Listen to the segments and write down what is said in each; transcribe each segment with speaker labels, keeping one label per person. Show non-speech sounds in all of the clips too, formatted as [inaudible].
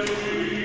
Speaker 1: В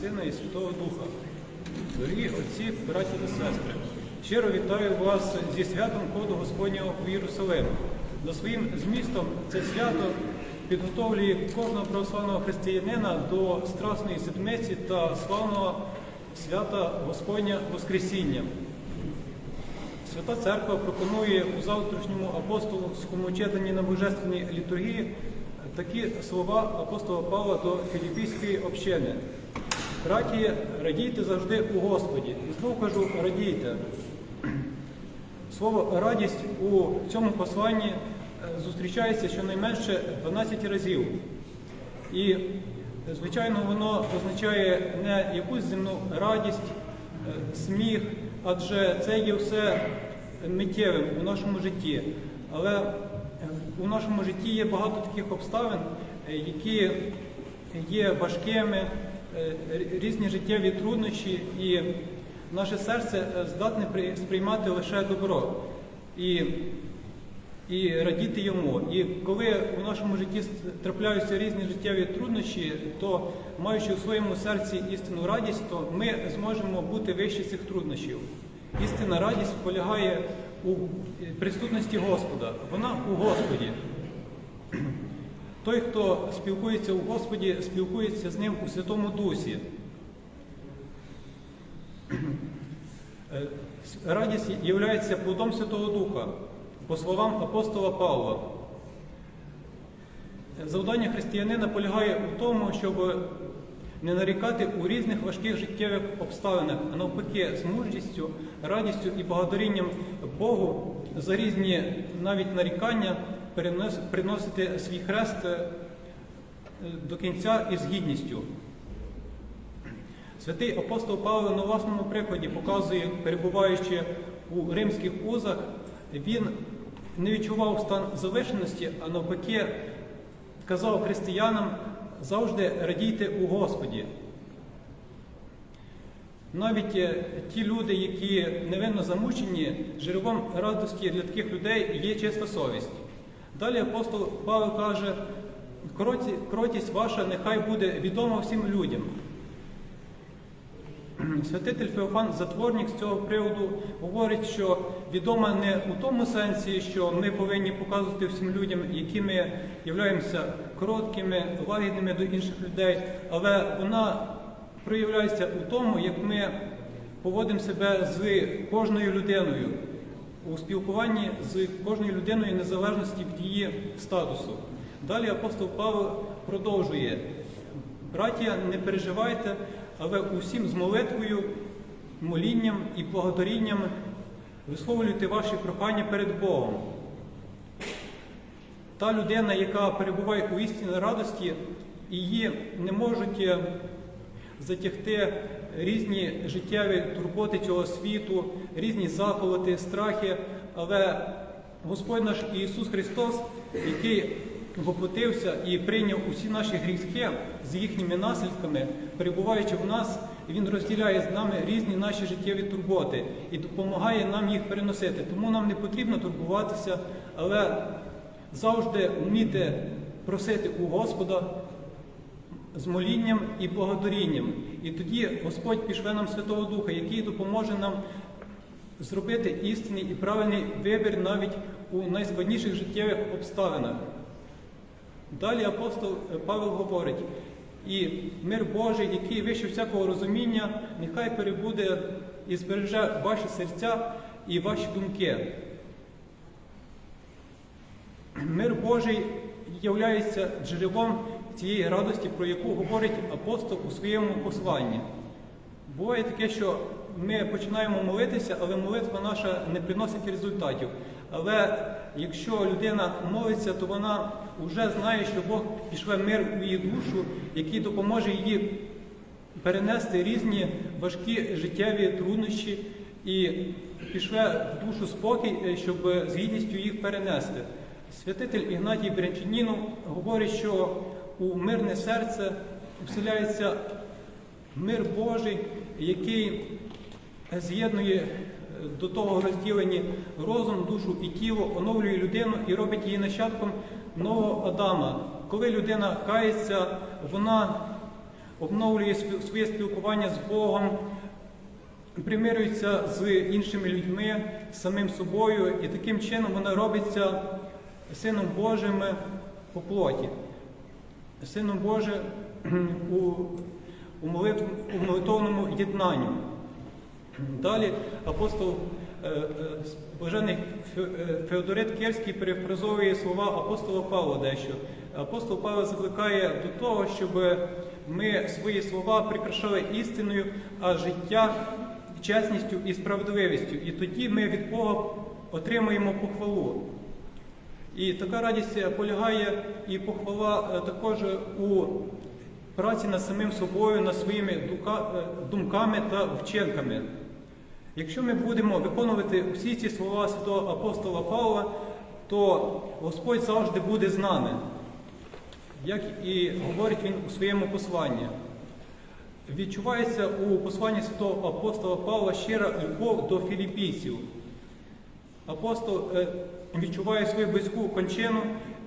Speaker 1: Сина, і Святого Духа. Дорогі отці, браті та сестри, щиро вітаю вас зі святом ходу Господнього у Єрусалим. За своїм змістом це свято підготовлює кожного православного християнина до Страсної Седмиці та славного свята Господня Воскресіння. Свята Церква пропонує у завтрашньому апостольському читанні на Божественній літургії такі слова апостола Павла до Філіппійської общини. Браті, радійте завжди у Господі. І знову кажу, радійте. Слово радість у цьому посланні е, зустрічається щонайменше 12 разів. І, звичайно, воно означає не якусь земну радість, е, сміх, адже це є все миттєвим у нашому житті. Але е, у нашому житті є багато таких обставин, які є важкими, різні життєві труднощі, і наше серце е, здатне сприймати лише добро. І і радіти йому. І коли у нашому житті трапляються різні життєві труднощі, то маючи у своєму серці істинну радість, то ми зможемо бути вище цих труднощів. Істинна радість полягає у присутності Господа. Вона у Господі. Той, хто спілкується у Господі, спілкується з ним у Святому Дусі. Е, Радість є плодом Святого Духа, по словам апостола Павла. Завдання християнина полягає у тому, щоб не нарікати у різних важких життєвих обставинах, а навпаки, з мужністю, радістю і благодарінням Богу за різні навіть нарікання приносити свій хрест е, до кінця із гідністю. Святий апостол Павло на власному прикладі показує, перебуваючи у римських узах, він не відчував стан залишеності, а навпаки казав християнам завжди радійте у Господі. Навіть е, ті люди, які невинно замучені, джерелом радості для таких людей є чиста совість. Далі апостол Павло каже, «Кроті- кротість ваша нехай буде відома всім людям. [clears throat] Святитель Феофан, затворник з цього приводу, говорить, що відома не у тому сенсі, що ми повинні показувати всім людям, які ми являємося короткими, лагідними до інших людей, але вона проявляється у тому, як ми поводимо себе з кожною людиною у спілкуванні з кожною людиною незалежності від її статусу. Далі апостол Павло продовжує. Браття, не переживайте, але усім з молитвою, молінням і благодарінням висловлюйте ваші прохання перед Богом. Та людина, яка перебуває у істинній радості, її не можуть е, затягти різні життєві турботи цього світу, різні заколоти, страхи. Але Господь наш Ісус Христос, який воплотився і прийняв усі наші гріхи з їхніми наслідками, перебуваючи в нас, Він розділяє з нами різні наші життєві турботи і допомагає нам їх переносити. Тому нам не потрібно турбуватися, але завжди вміти просити у Господа з молінням і благодарінням. І тоді Господь пішле нам Святого Духа, який допоможе нам зробити істинний і правильний вибір навіть у найскладніших життєвих обставинах. Далі апостол Павел говорить, і мир Божий, який вище всякого розуміння, нехай перебуде і збереже ваші серця і ваші думки. Мир Божий являється джерелом цієї радості, про яку говорить апостол у своєму посланні. Буває таке, що ми починаємо молитися, але молитва наша не приносить результатів. Але якщо людина молиться, то вона вже знає, що Бог пішле мир у її душу, який допоможе їй перенести різні важкі життєві труднощі і пішле в душу спокій, е, щоб з гідністю їх перенести. Святитель Ігнатій Брянчанінов говорить, що у мирне серце вселяється мир Божий, який з'єднує е, до того розділені розум, душу і тіло, оновлює людину і робить її нащадком нового Адама. Коли людина кається, вона обновлює своє спілкування з Богом, примирюється з іншими людьми, з самим собою, і таким чином вона робиться Сином Божим по плоті. Сином Божим [clears throat] у, у, молитв, у молитовному єднанні. Далі апостол е, е, е, Феодорит Кельський перефразовує слова апостола Павла дещо. Апостол Павло закликає до того, щоб ми свої слова прикрашали істиною, а життя чесністю і справедливістю. І тоді ми від Бога отримуємо похвалу. І така радість полягає і похвала е, також у праці над самим собою, над своїми е, думками та вчинками. Якщо ми будемо виконувати всі ці слова святого апостола Павла, то Господь завжди буде з нами, як і говорить він у своєму посланні. Відчувається у посланні святого апостола Павла щира любов до філіпійців. Апостол відчуває свою близьку кончину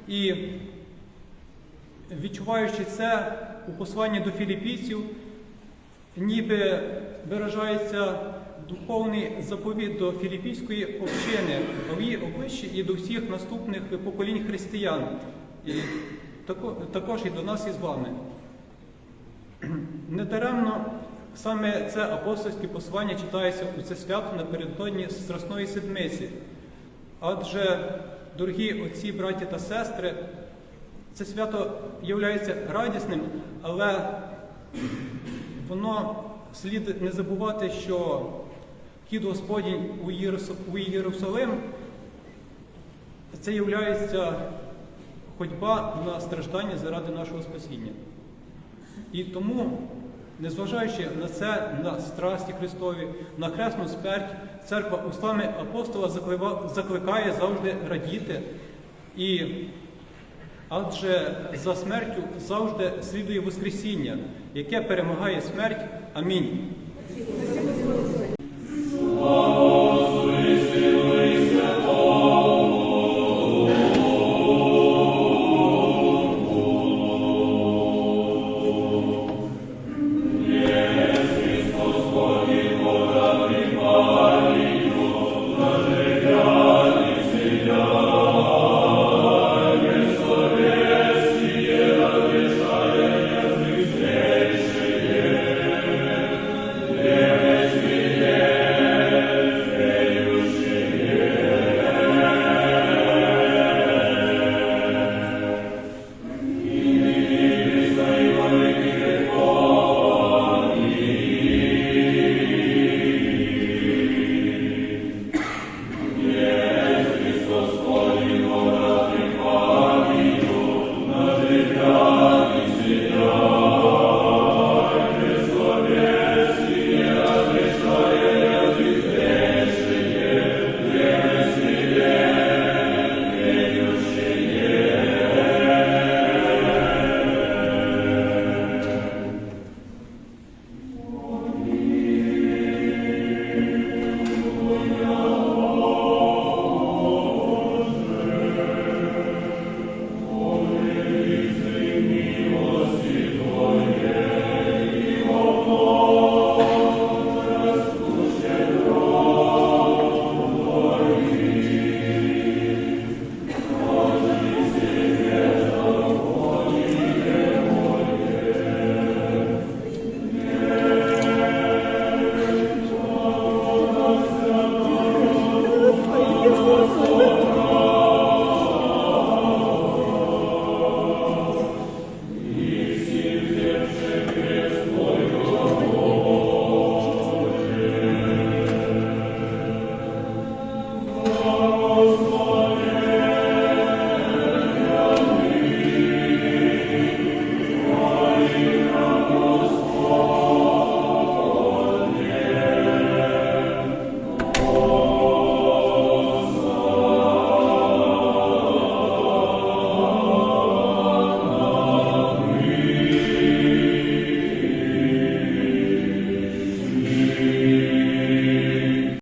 Speaker 1: і, відчуваючи це у посланні до філіпійців, ніби виражається духовний заповіт до філіппійської общини, в її обличчі і до всіх наступних поколінь християн, і також і до нас із вами. [clears throat] Недаремно саме це апостольське послання читається у це свято напередодні Страсної Седмиці. Адже, дорогі отці, браті та сестри, це свято є радісним, але воно слід не забувати, що хід Господній у Єрусалим це є ходьба на страждання заради нашого спасіння. І тому, незважаючи на це, на страсті Христові, на хресну смерть, церква устами апостола закликає завжди радіти. І адже за смертю завжди слідує Воскресіння, яке перемагає смерть. Амінь.